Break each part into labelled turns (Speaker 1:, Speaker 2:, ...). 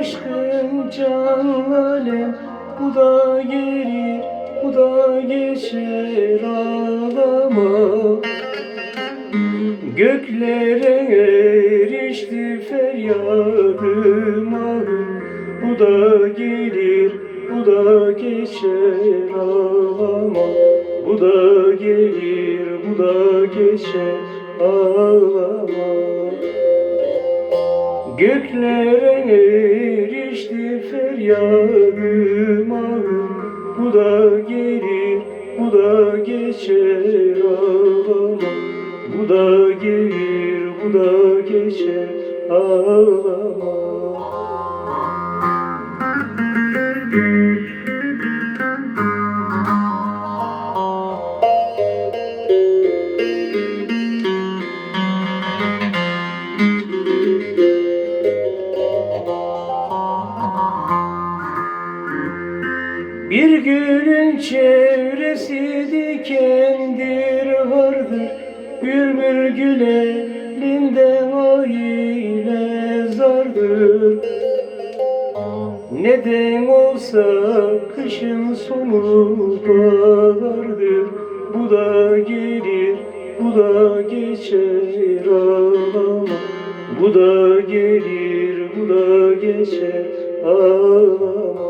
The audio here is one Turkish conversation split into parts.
Speaker 1: aşkın can alem. Bu da gelir, bu da geçer ağlama. Göklere erişti feryadım ahım. Bu da gelir, bu da geçer ağlama. Bu da gelir, bu da geçer ağlama Göklere erişti feryadım ahım. Bu da gelir, bu da geçer ağlama. Bu da gelir, bu da geçer ağlama Bir gülün çevresi dikendir hardır Bülbül güle linden aile zardır Neden olsa kışın sonu bahardır Bu da gelir, bu da geçer ağlama. Bu da gelir, bu da geçer ağlama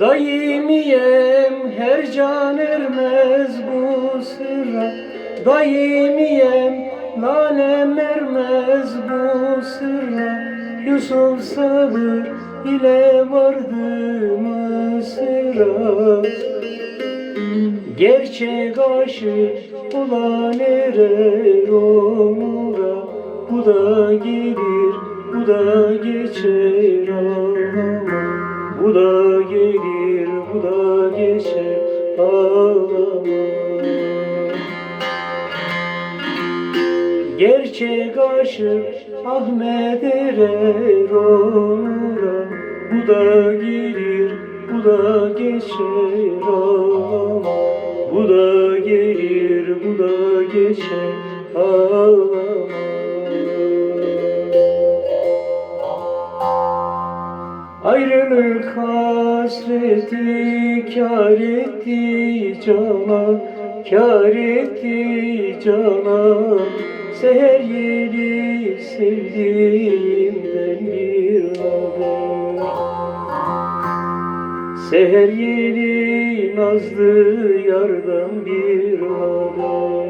Speaker 1: Daimiyem her can ermez bu sırra Daimiyem nanem ermez bu sırra Yusuf sabır ile vardı Mısır'a Gerçek aşık olan erer onura Bu da gelir, bu da geçer. Ağlama. Bu da gelir, bu da geçer. Ağlama. Gerçek aşık Ahmet erer onura. Bu da gelir, bu da geçer. Ağlama. Bu da gelir, bu da geçer. Ağlama Ayrılık hasreti kar etti cana Kar etti cana. Seher yeri sevdiğimden bir haber Seher yeri nazlı yardan bir haber